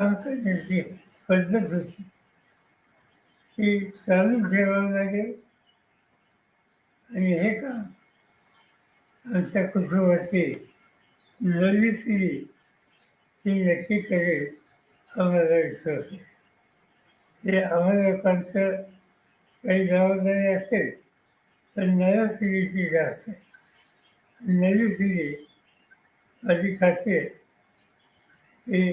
काम पद्धत होती ती चालू ठेवावं लागेल. आणि हे काम आमच्या कुटुंबाची नवी पिढी ही नक्की करेल आम्हाला विश्वास आहे. हे आम्हा लोकांचं काही जबाबदारी असेल पण नव्या पिढीची जास्त नवी पिढी अधिक खात्री हे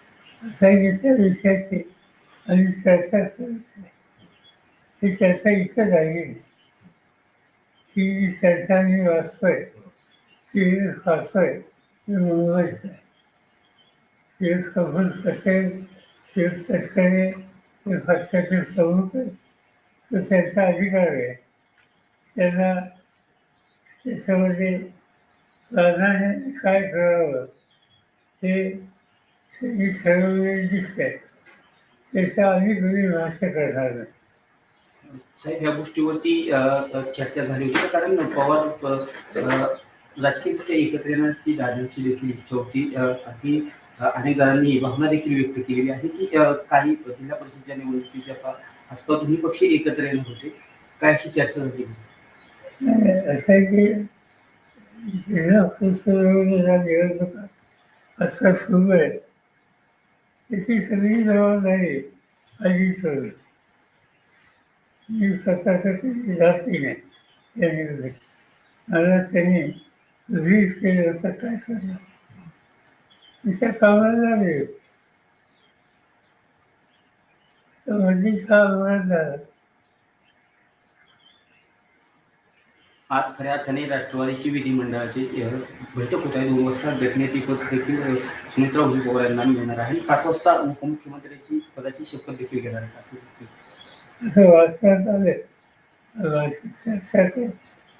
सांगितल्या विषयाची आणि चर्चा करत आहे ही चर्चा इथं झाली नाही. जी चर्चा मी वाचतोय ती वाचतोय ते मुंबईच आहे शिव कपूर कसे शिव तटकरे हे पक्षाचे प्रमुख आहेत तो त्यांचा अधिकार आहे त्यांना त्याच्यामध्ये प्राधान्याने काय करावं हे ठरवलेली दिसते त्याच्या आम्ही तुम्ही करणार नाही. साहेब या गोष्टीवरती चर्चा झाली होती कारण पवार अ, अ, राजकीय पक्ष एकत्र येण्याची दादांची देखील इच्छा होती. अगदी अनेक जणांनी भावना देखील व्यक्त केलेली आहे की काही जिल्हा परिषदच्या निवडणुकीच्या आसपास दोन्ही पक्ष एकत्र येणार होते. काय अशी चर्चा झाली? असं आहे की जिल्हा परिषदेच्या निवडणुका असं सुरू आहे. त्याची सगळी जबाबदारी अजित सर. मी स्वतः तर कधी जाती नाही या निर्देश मला त्यांनी रीड केलं असं काय करणार तिच्या कामाला लागले. तर म्हणजे हा अपघात झाला आज खऱ्या अर्थाने राष्ट्रवादीची विधिमंडळाची बैठक होत आहे दोन वाजता भेटण्याची पद देखील सुमित्रा उभी पवार यांना मिळणार आहे. आणि पाच वाजता उपमुख्यमंत्र्यांची पदाची शपथ देखील घेणार आहे वाचण्यात आले.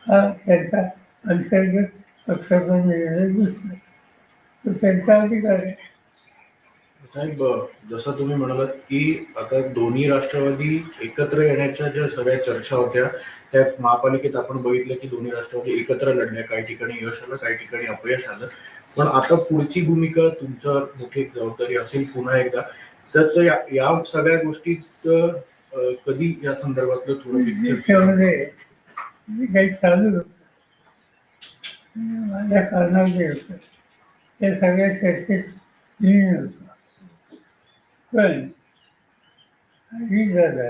हा त्यांचा अंतर्गत पक्षाचा निर्णय दिसतो तो त्यांचा अधिकार आहे. साहेब जसं तुम्ही म्हणालात की आता दोन्ही राष्ट्रवादी एकत्र येण्याच्या ज्या सगळ्या चर्चा होत्या त्या महापालिकेत आपण बघितलं की दोन्ही राष्ट्रवादी एकत्र लढल्या काही ठिकाणी यश आलं काही ठिकाणी अपयश आलं. पण आता पुढची भूमिका तुमच्यावर मोठी जबाबदारी असेल पुन्हा एकदा. तर तो या या सगळ्या गोष्टीत कधी या संदर्भातलं थोडं पिक्चर त्याच्यामध्ये जे काही चालू माझ्या होतं त्या सगळ्या चर्चेत पण दादा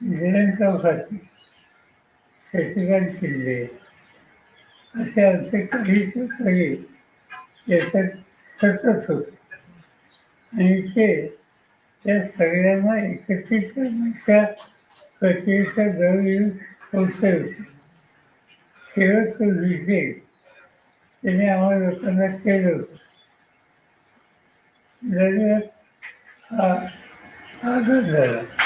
जयंत चौकासी शशिकांत शिंदे. असे आमचे काही काही याच्यात सतत होते. आणि ते त्या सगळ्यांना एकत्रित करण्याच्या प्रक्रियेच्या जवळ येऊन पोचले होते. शेवटचं विषय त्याने आम्हाला लोकांना केलं होतं. हा आघात झाला.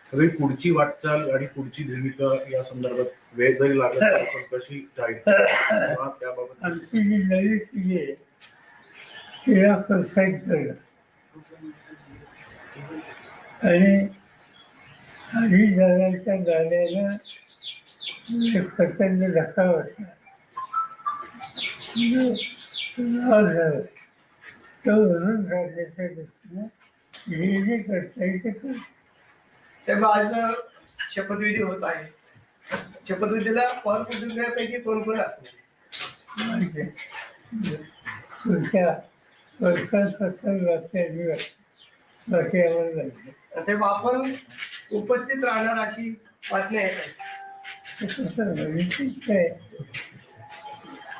सगळी पुढची वाटचाल आणि पुढची भूमिका या संदर्भात वेळ जरी लागला पण कशी जाईल? त्याबाबत आमची जी नवी पिढी आहे तिला प्रोत्साहित करणं आणि आधी दादाच्या गाड्याला एक प्रचंड धक्का बसला तो भरून काढण्याच्या दृष्टीनं जे जे करता येईल ते करतो. साहेब आज शपथविधी होत आहे. शपथविधीला पवार कुटुंबियापैकी कोण कोण असणार? जायचं. साहेब आपण उपस्थित राहणार अशी बातमी आहे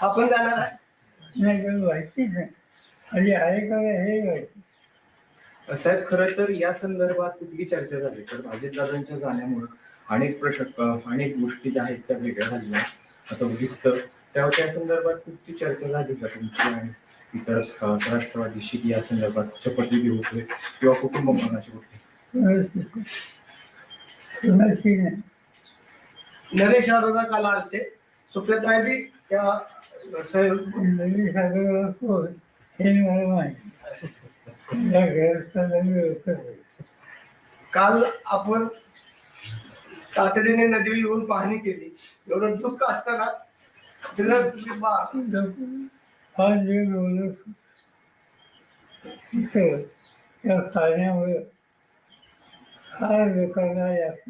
आपण जाणार आहे. नाही आणि आहे का हे माहिती. साहेब खरं तर या संदर्भात कुठली चर्चा झाली? तर अजितदादांच्या जाण्यामुळे अनेक प्रश्न अनेक गोष्टी ज्या आहेत त्या वेगळ्या झाल्या असं दिसतं. त्यावर त्या संदर्भात कुठली चर्चा झाली का तुमची आणि इतर राष्ट्रवादीशी या संदर्भात शपथविधी होतोय किंवा कुटुंब मनाची होते नरेश अरोरा काल आलते. सुप्रियाताई बी त्या सागर कोण हे मला माहिती या काल आपण तातडीने नदी येऊन पाहणी केली. एवढं दुःख असताना सगळं बा- जे बोलत लोकांना यात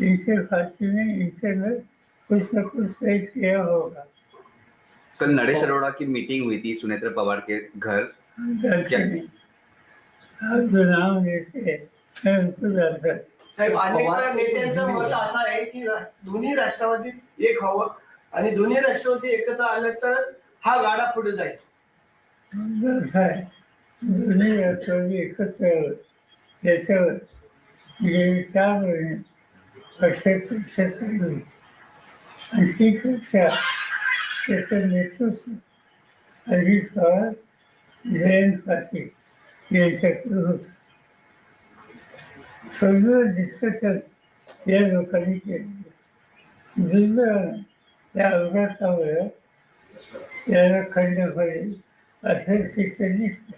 इनके कुछ न कुछ किया होगा कल नरेश अरोड़ा की मीटिंग हुई थी सुनेत्रा पवार के घर। जानते नहीं आप जो नाम लेते हैं मैं उनको जानता हूं। साहेब अनेक नेत्यांचं मत असं आहे की दोन्ही राष्ट्रवादीत एक हवं आणि दोन्ही राष्ट्रवादी एकत्र आले तर हा गाडा पुढे जाईल. आहे नाही असं एकत्र आलं. याच्यावर गेली चार महिने पक्षाची चर्चा चालू आणि ती चर्चा त्याचं नेतृत्व अजित पवार जयंत पाटील यांच्याकडे होत सगळं डिस्कशन या लोकांनी केलं दुर्दैवानं त्या अपघातामुळे याला खंड पडेल असं शिक्षण दिसतं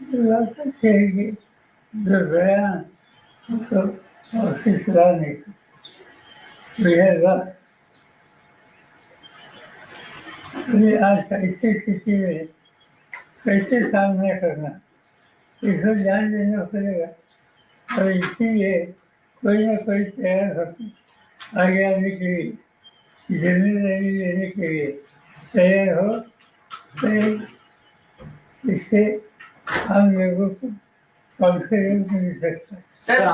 about आहे की जो गया उसको ऑफिसला नहीं रहेगा अभी आज ऐसी स्थिति में कैसे सामना करना इसको ध्यान देना पड़ेगा और इसीलिए कोई ना कोई तैयार होकर आगे आने के लिए जिम्मेदारी लेने के लिए तैयार हो तो इससे है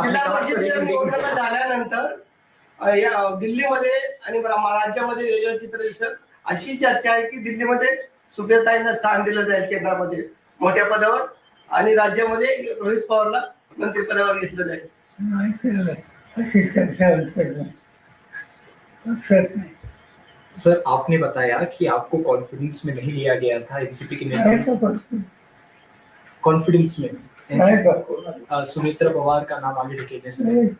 जिल्हा परिषदेच्या. निवडणुका झाल्यानंतर अ, या दिल्लीमध्ये आणि राज्यामध्ये वेगळं चित्र दिसत अशी चर्चा आहे की दिल्लीमध्ये सुप्रियाताईंना स्थान दिलं जाईल केंद्रामध्ये मोठ्या पदावर आणि राज्यामध्ये रोहित पवारला मंत्रिपदावर घेतलं जाईल माहिती आहे अशी चर्चा आमच्यात नाही पक्षात नाही सर आपने बताया कि आपको कॉन्फिडेंस में नहीं लिया गया था एनसीपी के नेता का पक्ष कॉन्फिडेंस में। सुमित्रा पवार का नाम आगे ढकेलने से अरे,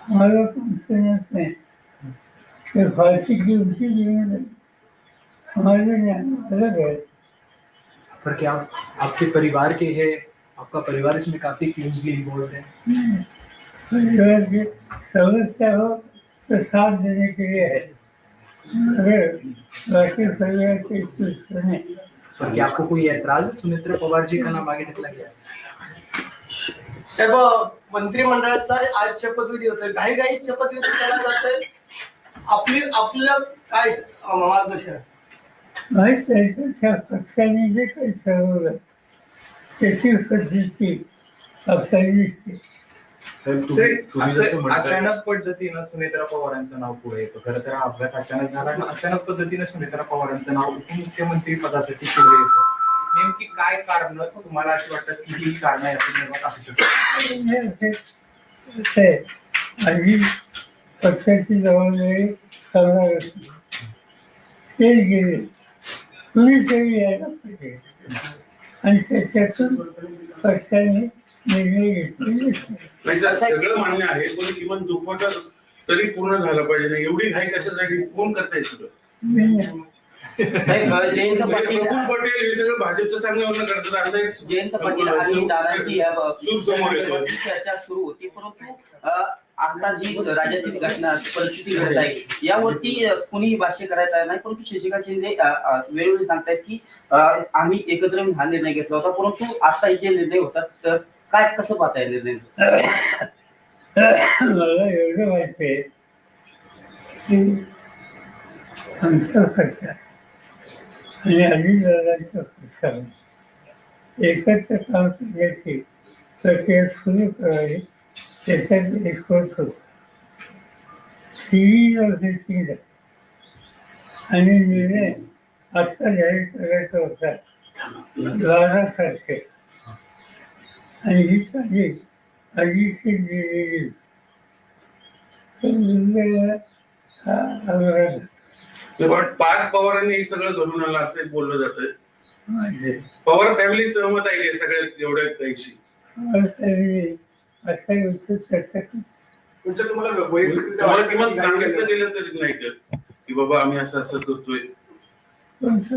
हमारा कॉन्फिडेंस नहीं कि फांसी की उनकी जिम्मेदारी हमारे ज्ञान अलग है। पर क्या आप, आपके परिवार के हैं? आपका परिवार इसमें काफी क्लोजली इन्वॉल्व है। परिवार की समस्या हो तो साथ देने के लिए है। अगर बाकी परिवार के सुने पर क्या आपको कोई ऐतराज है सुमित्रा पवार जी का नाम आगे ढकला गया साहेब मंत्रिमंडळाचा आज शपथविधी होतोय. काही काही शपथविधी केला जातोय. आपली आपलं काय मार्गदर्शन? त्या पक्षाने जे काही ठरवलं त्याची पद्धती आपल्याला दिसते. साहेब तुम्ही तुम्ही जसं असं म्हणताय अचानक पद्धतीनं सुनेत्रा पवारांचं नाव पुढे येतं. खरं तर हा अपघात अचानक झाला आणि अचानक पद्धतीनं सुनेत्रा पवारांचं नाव उपमुख्यमंत्री पदासाठी पुढे येतं. नेमकी काय कारण? तुम्हाला अशी वाटतं की ही कारण असं निर्माण असू शकतं हे असे- असे आधी पक्षाची जबाबदारी करणार असते. ते गेले. कुणीतरी यायला पाहिजे. आणि त्याच्यातून पक्षाने. नाही सर सगळं मान्य आहे पण किमान दुप्पट तरी पूर्ण झालं पाहिजे ना एवढी घाई कशासाठी कोण करताय सगळं नाही. साहेब जयंत म्हणजे पाटील पटेल हे सगळं भाजपच्या सांगण्यावरनं करतात असं एक जयंत पाटील आणि दादांची या ब- सूर समोर येतोय. चर्चा सुरू होती परंतु अ, आता जी राज्यातील घटना परिस्थिती घडत आहे यावरती अ, कुणीही भाष्य करायचं नाही परंतु शशिकांत शिंदे अ, अ, वेळोवेळी सांगतायत की अ, आम्ही एकत्र येऊन हा निर्णय घेतला होता परंतु आता हे जे निर्णय होतात तर काय कसं पाहताय निर्णय? मला एवढं माहिती आहे की आमच्या पक्षात आणि अजितदादांच्या पक्षात एकत्र काम करण्याची प्रक्रिया सुरू करावी त्याच्यात एक होत. होता सिरीज ऑफ आणि निर्णय आत्ता जाहीर करायचा होता. द्वारासारखे आणि ही साधी अजितची दिलेली हा पण पार्थ पवारांनी हे सगळं घडून आलं असं बोललं जातं. पवार फॅमिली सहमत आहे या सगळ्या एवढ्या काहीशी असा गोष्ट चर्चा. तुमच्या तुम्हाला तुम्हाला किमान सांगितलं गेलं तरी नाही का? की बाबा आम्ही असं असं करतोय पण सर,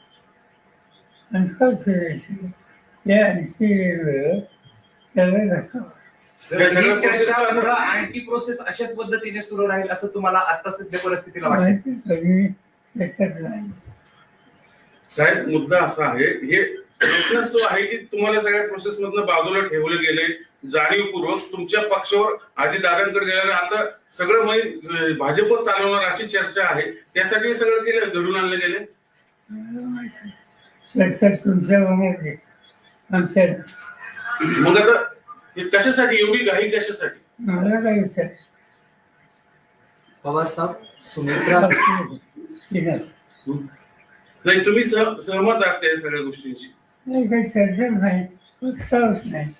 या इन्सिडेंटवर त्याला पुढं आणखी प्रोसेस अशाच पद्धतीने सुरू राहील असं तुम्हाला आता सध्या परिस्थितीला वाटतं. साहेब मुद्दा असा आहे हे प्रश्नच तो आहे की तुम्हाला सगळ्या प्रोसेस मधनं बाजूला ठेवले गेले जाणीवपूर्वक तुमच्या पक्षावर आधी दादांकडे गेल्याने आता सगळं म्हणजे भाजप चालवणार अशी चर्चा आहे त्यासाठी सगळं केलं घडून आणले गेले चर्चा तुमच्या. आमच्या मग आता हे कशासाठी एवढी घाई कशासाठी? मला काय विचार? पवार साहब ठीक आहे नाही तुम्ही सह- सहमत आहात त्या सगळ्या गोष्टींशी. नाही काही चर्चा नाही. उत्साहच नाही.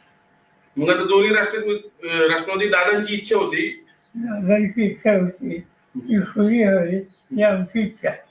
मग आता दोन्ही राष्ट्रवादी अं, राष्ट्रवादी दादांची इच्छा होती. दादांची इच्छा होती. ती खुली हवी ही आमची इच्छा. आहे.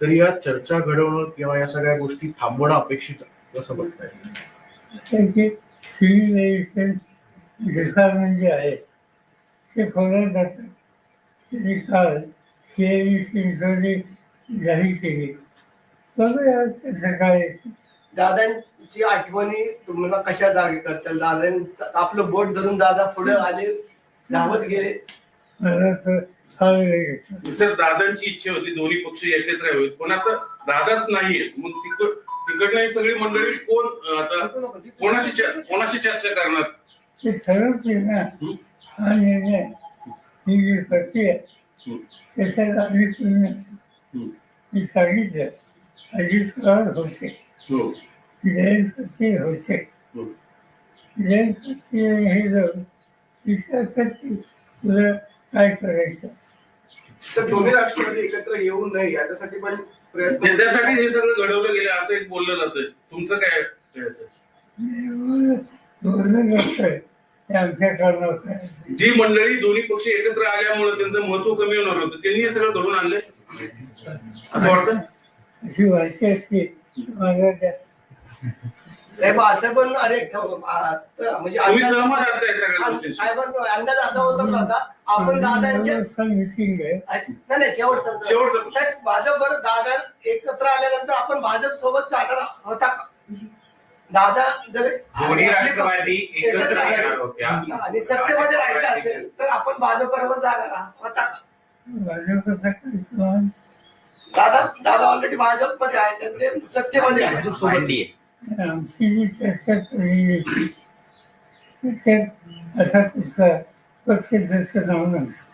तरी या चर्चा घडवणं किंवा या सगळ्या गोष्टी थांबवणं अपेक्षित. कसं बघताय त्याची जे आहे ते खोल्यात जातं त्यांनी काल जाहीर केली बघूया काय दादांची आठवणी तुम्हाला कशा जागे करतात दादांचं आपलं बोट धरून दादा पुढे आले धावत गेले मला तर सर दादांची इच्छा होती दोन्ही पक्ष एकत्र यावेत. पण आता दादाच नाहीये. मग तिकड तिकडनं ही सगळी मंडळी कोण आता कोणाशी कोणाशी चर्चा करणार? ते ठरवते ना. हा? निर्णय ही जी प्रक्रिया हम्म. त्याच्यात आम्ही पूर्ण हम्म. मी सांगितलं. अजित पवार होते. हो. जयंत पाटील होते. हो. जयंत पाटील हे जाऊन विचारतात की तुला काय करायचं? तर दोन्ही राष्ट्रवादी एकत्र येऊ नये याच्यासाठी पण प्रयत्न त्या- त्यासाठी हे सगळं घडवलं गेलं असं एक बोललं जातंय. तुमचं काय काय असेल? बोलणं नसतंय ते आमच्या कारणात आहे जी मंडळी दोन्ही पक्ष एकत्र आल्यामुळे त्यांचं महत्त्व कमी होणार होतं त्यांनी हे सगळं घडून आणलंय? असं वाटतं अशी माझ्या त्या साहेब असं पण अनेक आता म्हणजे तुम्ही अंदाज- सहमत आहात त्या सगळ्या गोष्टींशी? साहेबांचा अंदाज असा होता ना आता आपण दादांच्या मिसिंग आहे नाही नाही शेवटचा. साहेब भाजप बरं दादा एकत्र आल्यानंतर आपण भाजप सोबत जाणार होता का? दादा जर दोन्ही राष्ट्रवादी पक्ष एकत्र आले येणार होत्या आणि सत्तेमध्ये राहायचं असेल तर आपण भाजप बरोबर जाणार होता का? भाजपचा दादा दादा ऑलरेडी भाजपमध्ये आहे तर ते सत्तेमध्ये आहे एनडीए आमची जी चर्चा झालेली होती, त्याच्यात असा कुठला पक्ष त्याचं नाव नसतं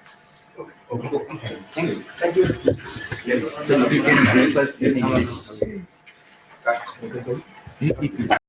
you.